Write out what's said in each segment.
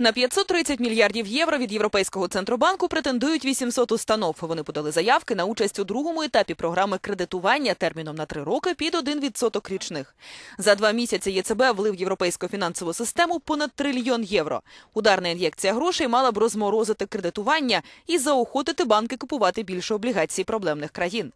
На 530 мільярдів євро від Європейського центробанку претендують 800 установ. Вони подали заявки на участь у другому етапі програми кредитування терміном на три роки під 1% річних. За два місяці ЄЦБ влив європейську фінансову систему понад трильйон євро. Ударна ін'єкція грошей мала б розморозити кредитування і заохотити банки купувати більше облігацій проблемних країн.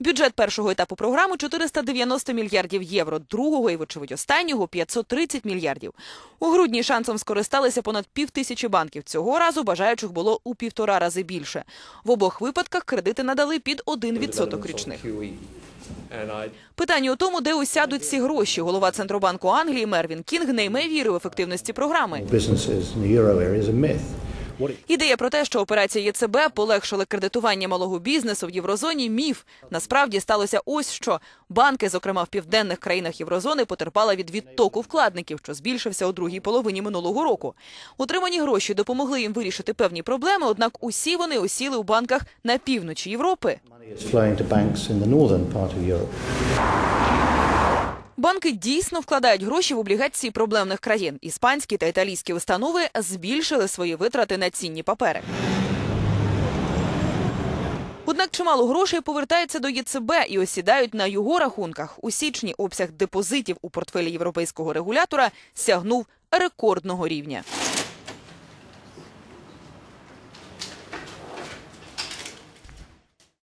Бюджет першого етапу програми 490 мільярдів євро, другого і, вочевидь, останнього 530 мільярдів. У грудні шансом скористалися понад півтисячі банків. Цього разу бажаючих було у півтора рази більше. В обох випадках кредити надали під 1% річних. Питання у тому, де усядуть ці гроші. Голова Центробанку Англії Мервін Кінг не йме віри в ефективності програми. Ідея про те, що операція ЄЦБ полегшили кредитування малого бізнесу в єврозоні. Міф насправді сталося ось що банки, зокрема в південних країнах єврозони, потерпали від відтоку вкладників, що збільшився у другій половині минулого року. Утримані гроші допомогли їм вирішити певні проблеми однак усі вони осіли у банках на півночі Європи. Банки дійсно вкладають гроші в облігації проблемних країн. Іспанські та італійські установи збільшили свої витрати на цінні папери. Однак чимало грошей повертається до ЄЦБ і осідають на його рахунках. У січні обсяг депозитів у портфелі європейського регулятора сягнув рекордного рівня.